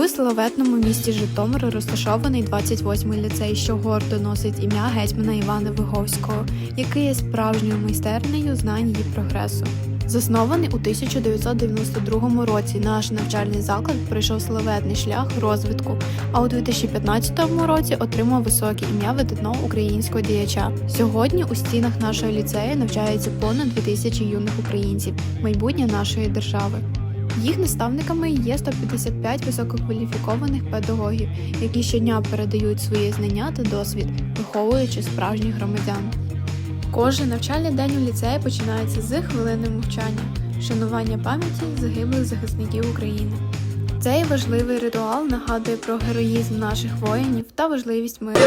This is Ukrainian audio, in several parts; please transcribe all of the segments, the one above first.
В славетному місті Житомир розташований 28-й ліцей, що гордо носить ім'я гетьмана Івана Виговського, який є справжньою майстернею знань і прогресу. Заснований у 1992 році, наш навчальний заклад пройшов славетний шлях розвитку, а у 2015 році отримав високе ім'я видатного українського діяча. Сьогодні у стінах нашого ліцею навчається понад 2000 юних українців, майбутнє нашої держави. Їх наставниками є 155 висококваліфікованих педагогів, які щодня передають свої знання та досвід, виховуючи справжніх громадян. Кожен навчальний день у ліцеї починається з хвилини мовчання, шанування пам'яті загиблих захисників України. Цей важливий ритуал нагадує про героїзм наших воїнів та важливість миру.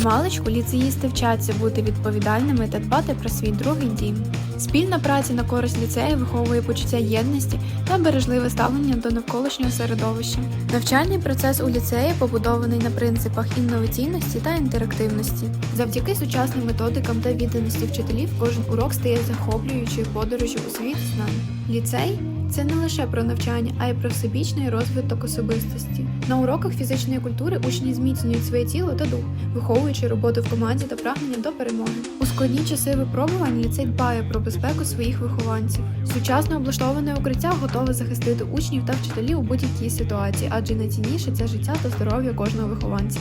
Змалечку ліцеїсти вчаться бути відповідальними та дбати про свій другий дім. Спільна праця на користь ліцею виховує почуття єдності та бережливе ставлення до навколишнього середовища. Навчальний процес у ліцеї побудований на принципах інноваційності та інтерактивності. Завдяки сучасним методикам та відданості вчителів кожен урок стає захоплюючою подорожю у світ знань. Ліцей це не лише про навчання, а й про всебічний розвиток особистості. На уроках фізичної культури учні зміцнюють своє тіло та дух, виховуючи роботу в команді та прагнення до перемоги. У складні часи випробувань ліцей дбає про безпеку своїх вихованців. Сучасно облаштоване укриття готове захистити учнів та вчителів у будь-якій ситуації, адже найцінніше це життя та здоров'я кожного вихованця.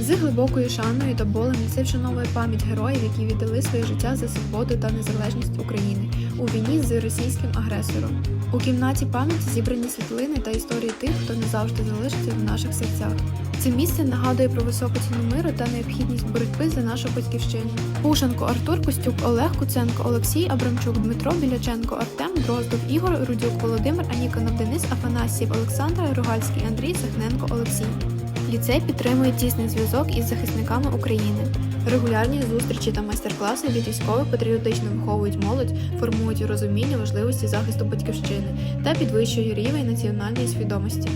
З глибокою шаною та болем це вшановує пам'ять героїв, які віддали своє життя за свободу та незалежність України у війні з російським агресором. У кімнаті пам'яті зібрані світлини та історії тих, хто не завжди залишиться в наших серцях. Це місце нагадує про високу ціну миру та необхідність боротьби за нашу батьківщину. Пушенко, Артур Костюк, Олег Куценко, Олексій Абрамчук, Дмитро Біляченко, Артем Дроздов, Ігор Рудюк, Володимир Аніконов, Денис Афанасьєв, Олександр Ругальський, Андрій Сахненко, Олексій. Ліцей підтримує тісний зв'язок із захисниками України. Регулярні зустрічі та майстер-класи від військових патріотично виховують молодь, формують розуміння важливості захисту батьківщини та підвищують рівень національної свідомості.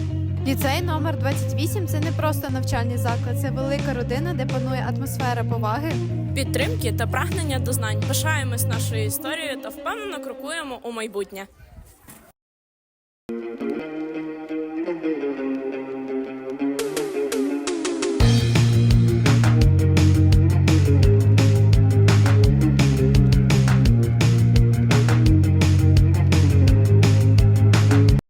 Ліцей номер 28 – це не просто навчальний заклад, це велика родина, де панує атмосфера поваги, підтримки та прагнення до знань. Пишаємось нашою історією та впевнено крокуємо у майбутнє.